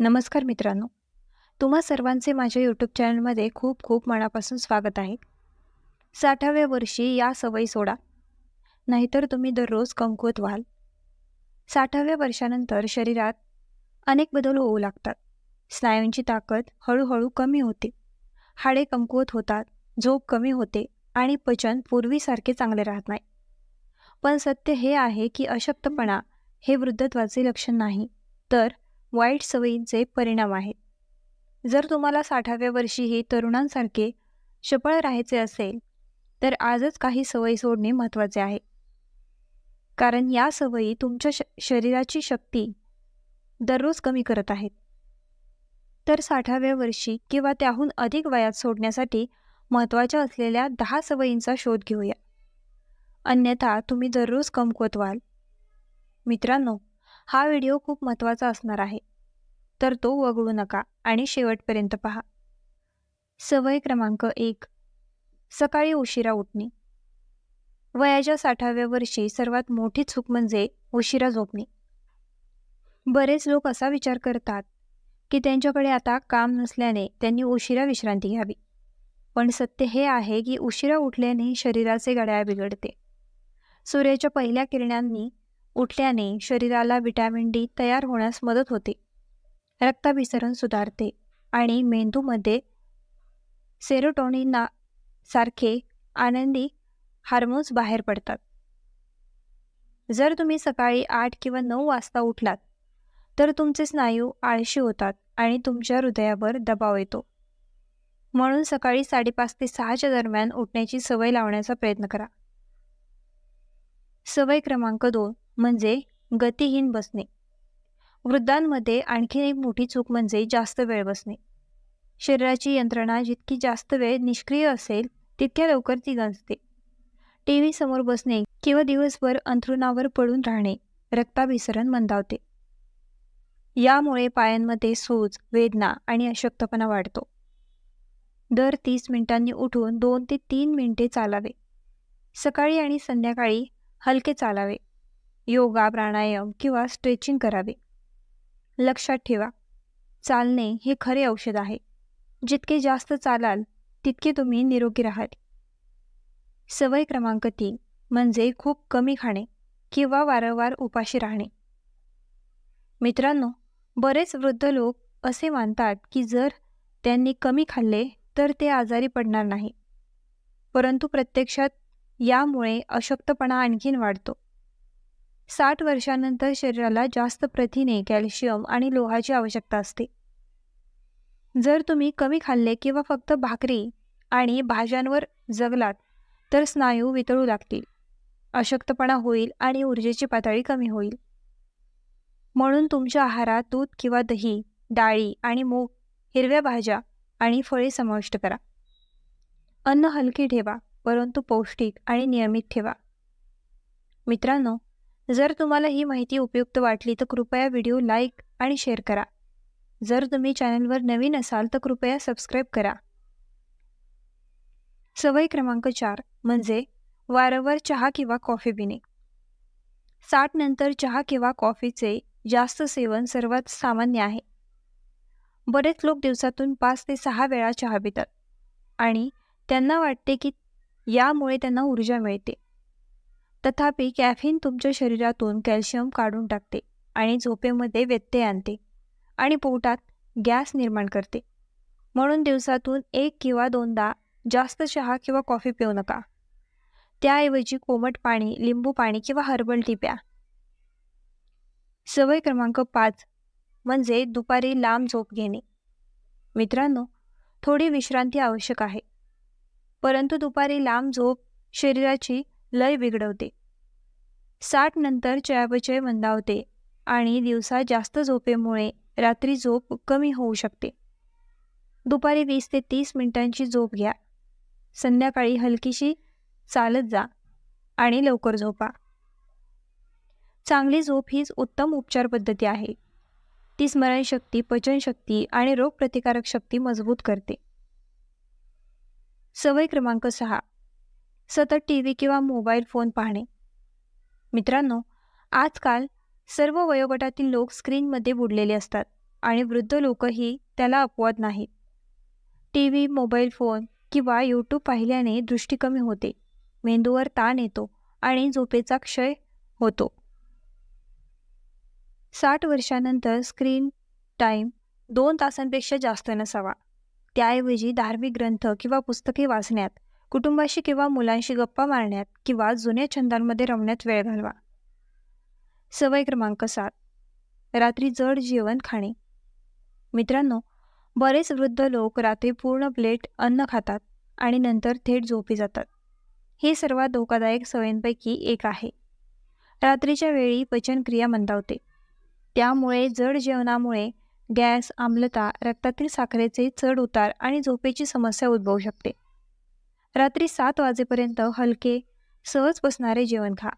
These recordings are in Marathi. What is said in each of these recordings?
नमस्कार मित्रांनो. तुम्हा सर्वांचे माझ्या यूट्यूब चॅनलमध्ये खूप खूप मनापासून स्वागत आहे. साठाव्या वर्षी या सवयी सोडा. नाहीतर तुम्ही दररोज कमकुवत व्हाल. साठाव्या वर्षानंतर शरीरात अनेक बदल होऊ लागतात. स्नायूंची ताकद हळूहळू कमी होते. हाडे कमकुवत होतात झोप कमी होते आणि पचन पूर्वीसारखे चांगले राहत नाही. पण सत्य हे आहे की अशक्तपणा हे वृद्धत्वाचे लक्षण नाही. तर वाईट सवयींचे परिणाम आहेत. जर तुम्हाला साठाव्या वर्षीही तरुणांसारखे चपळ राहायचे असेल तर आजच काही सवयी सोडणे महत्त्वाचे आहे. कारण या सवयी तुमच्या श शरीराची शक्ती दररोज कमी करत आहेत. तर साठाव्या वर्षी किंवा त्याहून अधिक वयात सोडण्यासाठी महत्त्वाच्या असलेल्या दहा सवयींचा शोध घेऊया. अन्यथा तुम्ही दररोज कमकुवत व्हाल. मित्रांनो हा व्हिडिओ खूप महत्त्वाचा असणार आहे. तर तो वगळू नका आणि शेवटपर्यंत पहा. सवय क्रमांक एक. सकाळी उशिरा उठणे. वयाच्या साठाव्या वर्षी सर्वात मोठी चूक म्हणजे उशिरा झोपणे. बरेच लोक असा विचार करतात की त्यांच्याकडे आता काम नसल्याने त्यांनी उशिरा विश्रांती घ्यावी. पण सत्य हे आहे की उशिरा उठल्याने शरीराचे गड्या बिघडते. सूर्याच्या पहिल्या किरणांनी उठल्याने शरीराला विटॅमिन डी तयार होण्यास मदत होते. रक्ताभिसरण सुधारते आणि मेंदूमध्ये सेरोटोनिना सारखे आनंदी हार्मोन्स बाहेर पडतात. जर तुम्ही सकाळी आठ किंवा नऊ वाजता उठलात तर तुमचे स्नायू आळशी होतात आणि तुमच्या हृदयावर दबाव येतो. म्हणून सकाळी साडेपाच ते सहाच्या दरम्यान उठण्याची सवय लावण्याचा प्रयत्न करा. सवय क्रमांक दोन. म्हणजे गतिहीन बसणे. वृद्धांमध्ये आणखी एक मोठी चूक म्हणजे जास्त वेळ बसणे. शरीराची यंत्रणा जितकी जास्त वेळ निष्क्रिय असेल तितक्या लवकर ती गंजते. टी व्ही समोर बसणे किंवा दिवसभर अंथरुणावर पडून राहणे रक्ताभिसरण मंदावते. यामुळे पायांमध्ये सूज वेदना आणि अशक्तपणा वाढतो. दर तीस मिनिटांनी उठून दोन ते तीन मिनिटे चालावे. सकाळी आणि संध्याकाळी हलके चालावे. योगा प्राणायाम किंवा स्ट्रेचिंग करावे. लक्षात ठेवा चालणे हे खरे औषध आहे. जितके जास्त चालाल तितके तुम्ही निरोगी राहाल. सवय क्रमांक तीन म्हणजे खूप कमी खाणे किंवा वारंवार उपाशी राहणे. मित्रांनो बरेच वृद्ध लोक असे मानतात की जर त्यांनी कमी खाल्ले तर ते आजारी पडणार नाही. परंतु प्रत्यक्षात यामुळे अशक्तपणा आणखीन वाढतो. साठ वर्षानंतर शरीराला जास्त प्रथिने कॅल्शियम आणि लोहाची आवश्यकता असते. जर तुम्ही कमी खाल्ले किंवा फक्त भाकरी आणि भाज्यांवर जगलात तर स्नायू वितळू लागतील. अशक्तपणा होईल आणि ऊर्जेची पातळी कमी होईल. म्हणून तुमच्या आहारात दूध किंवा दही डाळी आणि मूग हिरव्या भाज्या आणि फळे समाविष्ट करा. अन्न हलकी ठेवा परंतु पौष्टिक आणि नियमित ठेवा. मित्रांनो जर तुम्हाला ही माहिती उपयुक्त वाटली तर कृपया व्हिडिओ लाईक आणि शेअर करा. जर तुम्ही चॅनलवर नवीन असाल तर कृपया सबस्क्राईब करा. सवय क्रमांक चार म्हणजे वारंवार चहा किंवा कॉफी पिणे. साठ नंतर चहा किंवा कॉफीचे जास्त सेवन सर्वात सामान्य आहे. बरेच लोक दिवसातून पाच ते सहा वेळा चहा पितात आणि त्यांना वाटते की यामुळे त्यांना ऊर्जा मिळते. तथापि कॅफिन तुमच्या शरीरातून कॅल्शियम काढून टाकते आणि झोपेमध्ये व्यत्यय आणते आणि पोटात गॅस निर्माण करते. म्हणून दिवसातून एक किंवा दोनदा जास्त चहा किंवा कॉफी पिऊ नका. त्याऐवजी कोमट पाणी लिंबू पाणी किंवा हर्बल टी प्या. सवय क्रमांक पाच म्हणजे दुपारी लांब झोप घेणे. मित्रांनो थोडी विश्रांती आवश्यक आहे. परंतु दुपारी लांब झोप शरीराची लय बिघडवते. साठ नंतर चयापचय मंदावते आणि दिवसा जास्त झोपेमुळे रात्री झोप कमी होऊ शकते. दुपारी वीस ते तीस मिनिटांची झोप घ्या. संध्याकाळी हलकीशी चालत जा आणि लवकर झोपा. चांगली झोप हीच उत्तम उपचार पद्धती आहे. ती स्मरणशक्ती पचनशक्ती आणि रोगप्रतिकारक शक्ती मजबूत करते. सवय क्रमांक सहा. सतत टी व्ही किंवा मोबाईल फोन पाहणे. मित्रांनो आजकाल सर्व वयोगटातील लोक स्क्रीनमध्ये बुडलेले असतात आणि वृद्ध लोकही त्याला अपवाद नाहीत. टी व्ही मोबाईल फोन किंवा यूट्यूब पाहिल्याने दृष्टी कमी होते मेंदूवर ताण येतो आणि झोपेचा क्षय होतो. साठ वर्षानंतर स्क्रीन टाईम दोन तासांपेक्षा जास्त नसावा. त्याऐवजी धार्मिक ग्रंथ किंवा पुस्तके वाचण्यात कुटुंबाशी किंवा मुलांशी गप्पा मारण्यात किंवा जुन्या छंदांमध्ये रमण्यात वेळ घालवा. सवय क्रमांक सात. रात्री जड जेवण खाणे. मित्रांनो बरेच वृद्ध लोक रात्री पूर्ण प्लेट अन्न खातात आणि नंतर थेट झोपी जातात. ही सर्वात धोकादायक सवयींपैकी एक आहे. रात्रीच्या वेळी पचनक्रिया मंदावते. त्यामुळे जड जेवणामुळे गॅस आम्लता रक्तातील साखरेचे चढ उतार आणि झोपेची समस्या उद्भवू शकते. रात्री सात वाजेपर्यंत हलके सहज बसणारे जेवण खा.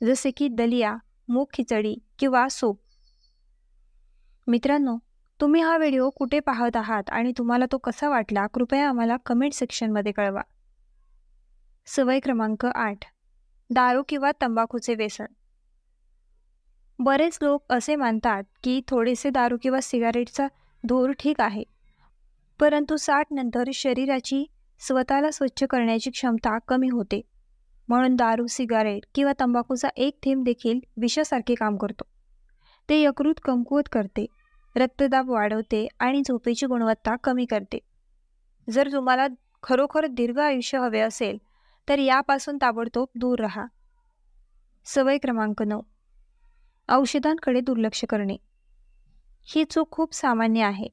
जसे की दलिया मूग खिचडी किंवा सूप. मित्रांनो तुम्ही हा व्हिडिओ कुठे पाहत आहात आणि तुम्हाला तो कसा वाटला कृपया आम्हाला कमेंट सेक्शनमध्ये कळवा. सवय क्रमांक आठ. दारू किंवा तंबाखूचे व्यसन. बरेच लोक असे मानतात की थोडेसे दारू किंवा सिगारेटचा धूर ठीक आहे परंतु साठ नंतर शरीराची स्वतःला स्वच्छ करण्याची क्षमता कमी होते. म्हणून दारू सिगारेट किंवा तंबाखूचा एक थेंब देखील विषासारखे काम करतो. ते यकृत कमकुवत करते रक्तदाब वाढवते आणि झोपेची गुणवत्ता कमी करते. जर तुम्हाला खरोखर दीर्घ आयुष्य हवे असेल तर यापासून ताबडतोब दूर राहा. सवय क्रमांक नऊ. औषधांकडे दुर्लक्ष करणे. ही चूक खूप सामान्य आहे.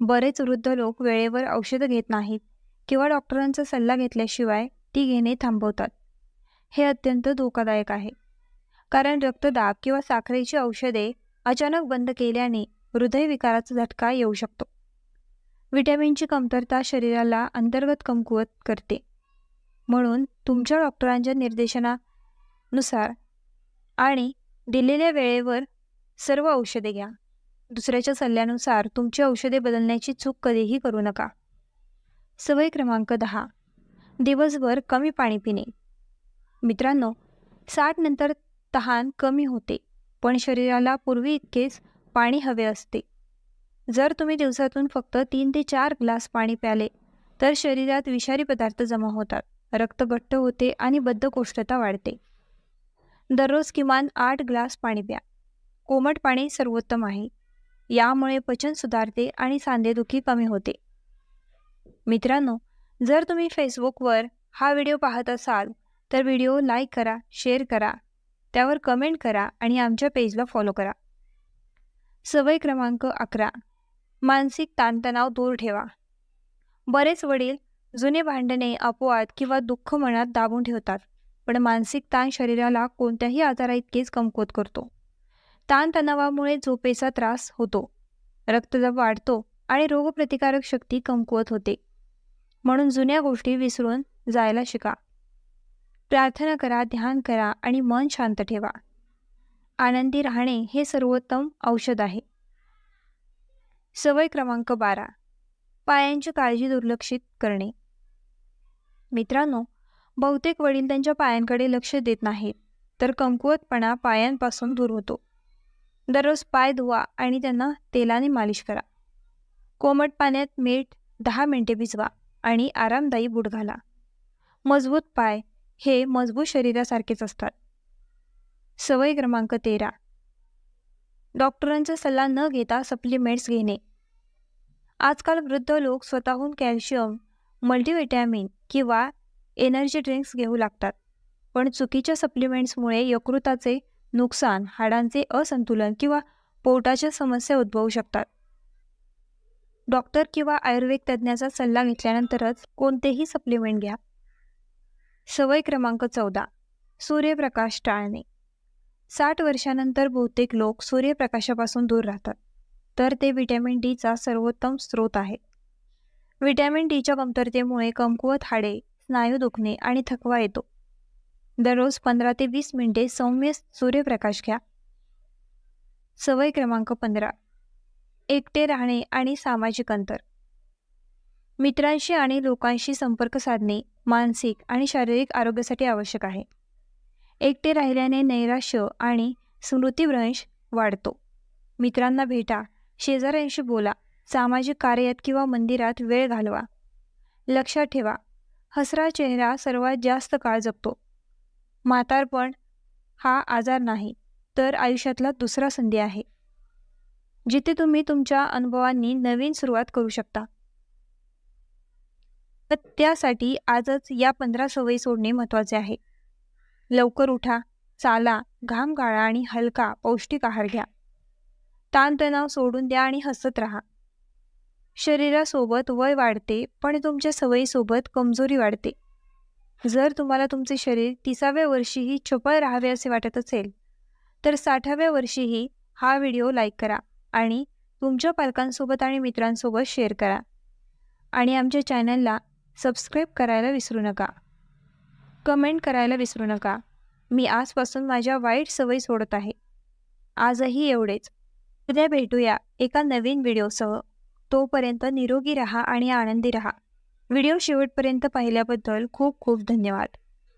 बरेच वृद्ध लोक वेळेवर औषधं घेत नाहीत. किंवा डॉक्टरांचा सल्ला घेतल्याशिवाय ती घेणे थांबवतात. हे अत्यंत धोकादायक आहे. कारण रक्तदाब किंवा साखरेची औषधे अचानक बंद केल्याने हृदयविकाराचा झटका येऊ शकतो. विटॅमिनची कमतरता शरीराला अंतर्गत कमकुवत करते. म्हणून तुमच्या डॉक्टरांच्या निर्देशनानुसार आणि दिलेल्या वेळेवर सर्व औषधे घ्या. दुसऱ्याच्या सल्ल्यानुसार तुमची औषधे बदलण्याची चूक कधीही करू नका. सवय क्रमांक दहा. दिवसभर कमी पाणी पिणे. मित्रांनो साठ नंतर तहान कमी होते पण शरीराला पूर्वी इतकेच पाणी हवे असते. जर तुम्ही दिवसातून फक्त तीन ते चार ग्लास पाणी प्याले तर शरीरात विषारी पदार्थ जमा होतात. रक्त घट्ट होते आणि बद्धकोष्ठता वाढते. दररोज किमान आठ ग्लास पाणी प्या. कोमट पाणी सर्वोत्तम आहे. यामुळे पचन सुधारते आणि सांधेदुखी कमी होते. मित्रांनो जर तुम्ही फेसबुकवर हा व्हिडिओ पाहत असाल तर व्हिडिओ लाईक करा शेअर करा त्यावर कमेंट करा आणि आमच्या पेजला फॉलो करा. सवय क्रमांक अकरा मानसिक ताणतणाव दूर ठेवा. बरेच वडील जुने भांडणे अपवाद किंवा दुःख मनात दाबून ठेवतात पण मानसिक ताण शरीराला कोणत्याही आजाराइतकेच कमकुवत करतो. ताणतणावामुळे झोपेचा त्रास होतो. रक्तदाब वाढतो आणि रोगप्रतिकारक शक्ती कमकुवत होते. म्हणून जुन्या गोष्टी विसरून जायला शिका. प्रार्थना करा ध्यान करा आणि मन शांत ठेवा. आनंदी राहणे हे सर्वोत्तम औषध आहे. सवय क्रमांक बारा. पायांची काळजी दुर्लक्षित करणे. मित्रांनो बहुतेक वडील त्यांच्या पायांकडे लक्ष देत नाहीत तर कमकुवतपणा पायांपासून दूर होतो. दररोज पाय धुवा आणि त्यांना तेलाने मालिश करा. कोमट पाण्यात मीठ दहा मिनिटे भिजवा. आणि आरामदायी बूट घाला. मजबूत पाय हे मजबूत शरीरासारखेच असतात. सवय क्रमांक तेरा. डॉक्टरांचा सल्ला न घेता सप्लिमेंट्स घेणे. आजकाल वृद्ध लोक स्वतःहून कॅल्शियम मल्टीव्हिटॅमिन किंवा एनर्जी ड्रिंक्स घेऊ लागतात. पण चुकीच्या सप्लिमेंट्समुळे यकृताचे नुकसान हाडांचे असंतुलन किंवा पोटाच्या समस्या उद्भवू शकतात. डॉक्टर किंवा आयुर्वेद तज्ज्ञाचा सल्ला घेतल्यानंतरच कोणतेही सप्लिमेंट घ्या. सवय क्रमांक चौदा. सूर्यप्रकाश टाळणे. साठ वर्षानंतर बहुतेक लोक सूर्यप्रकाशापासून दूर राहतात. तर ते व्हिटॅमिन डीचा सर्वोत्तम स्रोत आहे. व्हिटॅमिन डीच्या कमतरतेमुळे कमकुवत हाडे स्नायू दुखणे आणि थकवा येतो. दररोज पंधरा ते वीस मिनिटे सौम्य सूर्यप्रकाश घ्या. सवय क्रमांक पंधरा. एकटे राहणे आणि सामाजिक अंतर. मित्रांशी आणि लोकांशी संपर्क साधणे मानसिक आणि शारीरिक आरोग्यासाठी आवश्यक आहे. एकटे राहिल्याने नैराश्य आणि स्मृतिभ्रंश वाढतो. मित्रांना भेटा शेजाऱ्यांशी बोला सामाजिक कार्यात किंवा मंदिरात वेळ घालवा. लक्षात ठेवा हसरा चेहरा सर्वात जास्त काळ जगतो म्हातारपण हा आजार नाही तर आयुष्यातला दुसरा संधी आहे. जिथे तुम्ही तुमच्या अनुभवांनी नवीन सुरुवात करू शकता. तर त्यासाठी आजच या पंधरा सवयी सोडणे महत्त्वाचे आहे. लवकर उठा चाला घाम गाळा आणि हलका पौष्टिक आहार घ्या. ताणतणाव सोडून द्या आणि हसत राहा. शरीरासोबत वय वाढते पण तुमच्या सवयीसोबत कमजोरी वाढते. जर तुम्हाला तुमचे शरीर तिसाव्या वर्षीही चपळ राहावे असे वाटत असेल तर साठाव्या वर्षीही हा व्हिडिओ लाईक करा. आणि तुमच्या पालकांसोबत आणि मित्रांसोबत शेअर करा. आणि आमच्या चॅनलला सबस्क्राईब करायला विसरू नका. कमेंट करायला विसरू नका. मी आजपासून माझ्या वाईट सवयी सोडत आहे. आजही एवढेच. उद्या भेटूया एका नवीन व्हिडिओसह तोपर्यंत निरोगी रहा आणि आनंदी रहा. व्हिडिओ शेवटपर्यंत पाहिल्याबद्दल खूप खूप धन्यवाद.